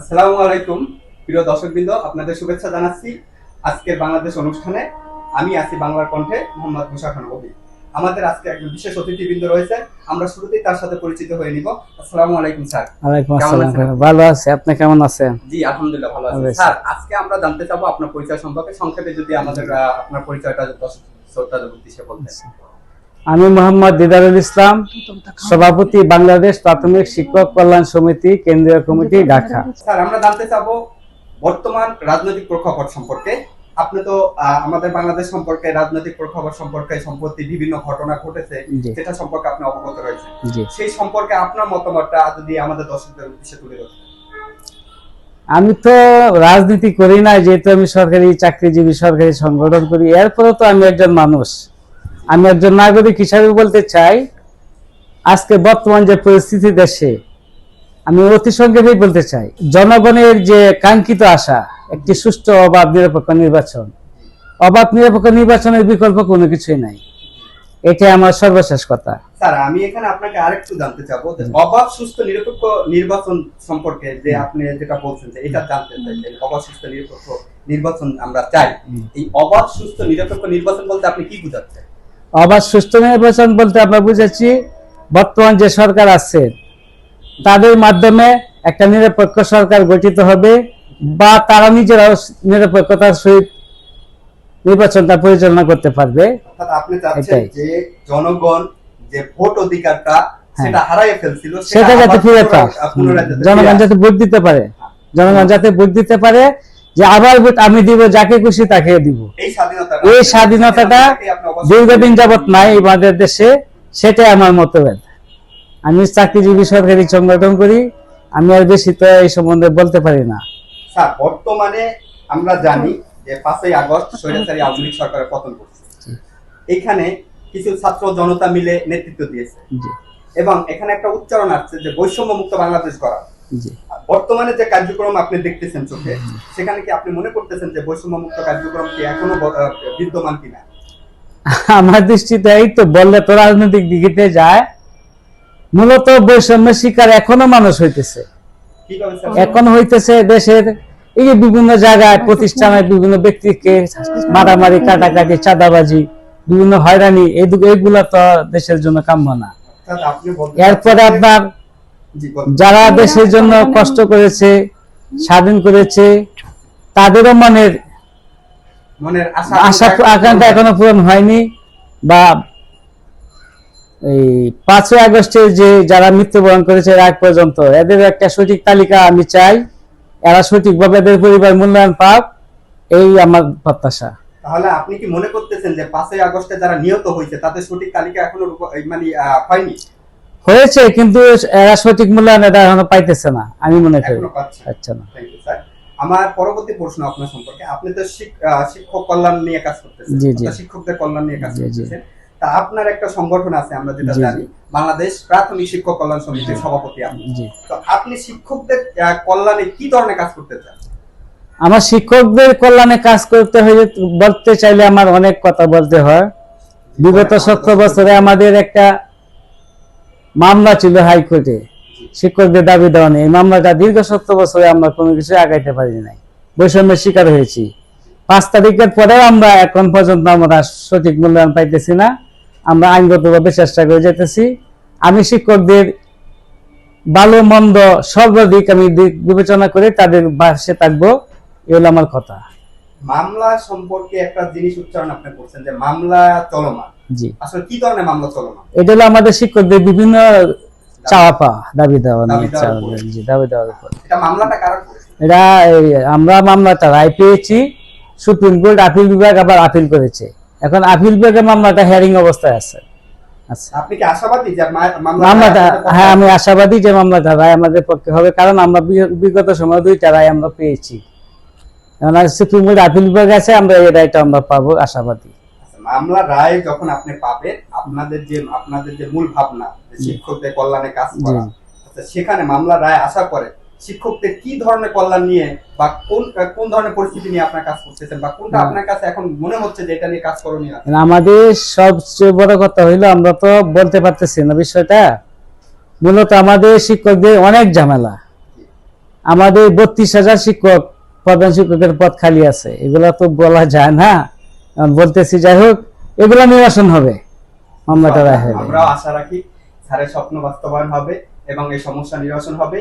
আসসালামু আলাইকুম প্রিয় দর্শকবৃন্দ আপনাদের শুভেচ্ছা জানাচ্ছি আজকের বাংলাদেশ অনুষ্ঠানে। আমি আছি বাংলার কণ্ঠে মোহাম্মদ মুশা খান আমাদের আজকে একজন বিশেষ অতিথিবৃন্দ রয়েছে আমরা শুরুতেই তার সাথে পরিচিত হয়ে নিব। আসসালামু আলাইকুম স্যার। ওয়ালাইকুম আসসালাম ভালো আছে আপনি কেমন আছেন? জি আলহামদুলিল্লাহ ভালো আছি। স্যার আজকে আমরা জানতে চাবো আপনার পরিচয় সম্পর্কে। সংক্ষেপে যদি আমাদের আপনার পরিচয়টা দর্শক শ্রোতাদের উদ্দেশ্যে বলতেন। আমি মোহাম্মদ দিদারুল ইসলাম সভাপতি বাংলাদেশ প্রাথমিক শিক্ষক কল্যাণ সমিতি কেন্দ্রীয় কমিটি ঢাকা। স্যার আমরা জানতে চাবো বর্তমান রাজনৈতিক প্রেক্ষাপট সম্পর্কে। আপনি তো আমাদের বাংলাদেশ সম্পর্কে রাজনৈতিক প্রেক্ষাপট সম্পর্কে সম্প্রতি বিভিন্ন ঘটনা ঘটেছে যেটা সম্পর্কে আপনি অবগত রয়েছেন। সেই সম্পর্কে আপনার মতামতটা যদি আমাদের দর্শকদের উদ্দেশ্যে তুলে ধরতেন আমি তো রাজনীতি করি না যেহেতু আমি সরকারি চাকরিজীবী সরকারি সংগঠন করি। এরপরেও তো আমি একজন মানুষ। আমি একজন নাগরিক হিসাবে বলতে চাই আজকে বর্তমান যে পরিস্থিতি দেশে আমি অতি সংক্ষেপেই বলতে চাই জনগণের যে কাঙ্ক্ষিত আশা একটি সুষ্ঠু অবাধ নিরপেক্ষ নির্বাচন অবাধ নিরপেক্ষ নির্বাচনের বিকল্প কোনো কিছুই নাই। এটা আমার সর্বশেষ কথা। স্যার আমি এখানে আপনাকে আরেকটু জানতে চাবো অবাধ সুস্থ নিরপেক্ষ নির্বাচন সম্পর্কে যে আপনি যেটা বলছেন যে এটা জানতে চাই যে অবাধ সুস্থ নিরপেক্ষ নির্বাচন আমরা চাই। এই অবাধ সুস্থ নিরপেক্ষ নির্বাচন বলতে আপনি কি বুঝাচ্ছেন? অবাধ সুষ্ঠু নির্বাচন বলতে আমরা বুঝেছি বর্তমান যে সরকার আছে তাদের মাধ্যমে একটা নিরপেক্ষ সরকার গঠিত হবে বা তারা নিজেরাও নিরপেক্ষতার সহিত নির্বাচনটা পরিচালনা করতে পারবে। আপনি চাচ্ছেন যে জনগণ যে ভোট অধিকারটা সেটা হারাই ফেলছিল সেটা যাতে ফিরে পায়। জনগণ যাতে ভোট দিতে পারে। জনগণ যাতে ভোট দিতে পারে যে আবার আমি দিব যাকে খুশি তাকে দিব। এই স্বাধীনতাটা দীর্ঘদিন যাবত নাই আমাদের দেশে সেটাই আমার মতভেদ। আমি চাকরিজীবী সরকারি সংগঠন করি আমি আর বেশি তো এই সম্বন্ধে বলতে পারি না। স্যার বর্তমানে আমরা জানি যে পাঁচই আগস্ট স্বৈরাচারী আওয়ামী লীগ সরকারের পতন করছে এখানে কিছু ছাত্র জনতা মিলে নেতৃত্ব দিয়েছে। এবং এখানে একটা উচ্চারণ আসছে যে বৈষম্য মুক্ত বাংলাদেশ জি। বর্তমানে যে কার্যক্রম আপনি দেখতেছেন চোখে সেখানে কি আপনি মনে করতেছেন যে বৈষম্য মুক্ত কার্যক্রম কি এখনও বিদ্যমান কিনা? আমার দৃষ্টিতে এই তো বললে তো রাজনৈতিক দিকে যায়। মূলত বৈষম্যের শিকার এখনও মানুষ হইতেছে। এখন হইতেছে দেশের এই যে বিভিন্ন জায়গায় প্রতিষ্ঠানের বিভিন্ন ব্যক্তিকে মারামারি কাটাকাটি চাঁদাবাজি বিভিন্ন হয়রানি এই- এইগুলা তো দেশের জন্য কাম্য না। এরপরে আপনার। যারা দেশের জন্য কষ্ট করেছে স্বাধীন করেছে তাদেরও মনের মনের আশা আশা আকাঙ্ক্ষা এখনও পূরণ হয়নি বা এই পাঁচই আগস্টে যে যারা মৃত্যুবরণ করেছে এর আগ পর্যন্ত এদের একটা সঠিক তালিকা আমি চাই এরা সঠিকভাবে এদের পরিবার মূল্যায়ন পাক এই আমার প্রত্যাশা। তাহলে আপনি কি মনে করতেছেন যে পাঁচই আগস্টে যারা নিহত হয়েছে তাদের সঠিক তালিকা এখনও মানে হয়নি? হয়েছে কিন্তু এরা সঠিক মূল্যায়ন এটা এখনও পাইতেছে না আমি মনে করি। আচ্ছা না। আমার পরবর্তী প্রশ্ন আপনার সম্পর্কে। আপনি তো শিক্ষক কল্যাণ নিয়ে কাজ করতেছেন। শিক্ষকদের কল্যাণ নিয়ে কাজ। করতেছেন। তা আপনার একটা সংগঠন আছে আমরা যেটা। জানি বাংলাদেশ প্রাথমিক শিক্ষক কল্যাণ সমিতির সভাপতি আপনি। তো আপনি শিক্ষকদের কল্যাণে কি ধরনের কাজ করতে চান? আমার শিক্ষকদের কল্যাণে কাজ করতে হলে বলতে চাইলে আমার অনেক কথা বলতে হয়। বিগত সতেরো বছরে আমাদের একটা মামলা ছিল হাইকোর্টে। শিক্ষকদের দাবি দেওয়া নেই। মামলাটা দীর্ঘ সতেরো বছরে আমরা কোনো কিছু আগাইতে পারি নাই। বৈষম্যের শিকার হয়েছি। পাঁচ তারিখের পরেও আমরা এখন পর্যন্ত আমরা সঠিক মূল্যায়ন পাইতেছি না। আমরা আইনগতভাবে চেষ্টা করে যেতেছি। আমি শিক্ষকদের ভালো মন্দ সর্বাধিক আমি বিবেচনা করে তাদের পাশে থাকব। এ হলো আমার কথা। মামলা সম্পর্কে একটা জিনিস উচ্চারণ আপনি করছেন যে মামলা চলমান। জি। আসলে কি ধরনের মামলা চলমান? এটা হলো আমাদের শিক্ষকদের বিভিন্ন চাওয়া দাবি দেওয়া। জি দাবি দেওয়ার উপর। এটা মামলাটা কারা এটা আমরা মামলাটা রায় পেয়েছি সুপ্রিম কোর্ট আপিল বিভাগ আবার আপিল করেছে। এখন আপিল বিভাগের মামলাটা হেয়ারিং অবস্থায় আছে। আপনি কি আশাবাদী যে মামলাটা হ্যাঁ আমি আশাবাদী যে মামলাটা রায় আমাদের পক্ষে হবে কারণ আমরা বিগত সময় দুইটা রায় আমরা পেয়েছি। সুপ্রিম কোর্ট আপিল বিভাগ আছে আমরা এই রায়টা আমরা পাবো আশাবাদী। আচ্ছা, মামলা রায় যখন আপনি পাবেন আপনাদের যে আপনাদের যে মূল ভাবনা শিক্ষকদের কল্যাণে কাজ করা আচ্ছা সেখানে মামলা রায় আসার পরে শিক্ষকদের কি ধরনের কল্যাণ নিয়ে বা কোন কোন ধরনের পরিস্থিতি নিয়ে আপনার কাজ করতেছেন বা কোনটা। আপনার কাছে এখন মনে হচ্ছে যে এটা নিয়ে কাজ করণীয় আমাদের সবচেয়ে বড় কথা হইল আমরা তো বলতে পারতেছি না বিষয়টা। মূলত আমাদের শিক্ষকদের অনেক ঝামেলা। আমাদের বত্রিশ হাজার শিক্ষক প্রধান শিক্ষকের পদ খালি আছে। এগুলা তো বলা যায় না। বলতেছি, যাই হোক, এগুলা নির্বাচন হবে, মামলাটা আমরাও আশা রাখি, স্যারের স্বপ্ন বাস্তবায়ন হবে এবং এই সমস্যা নির্বাচন হবে।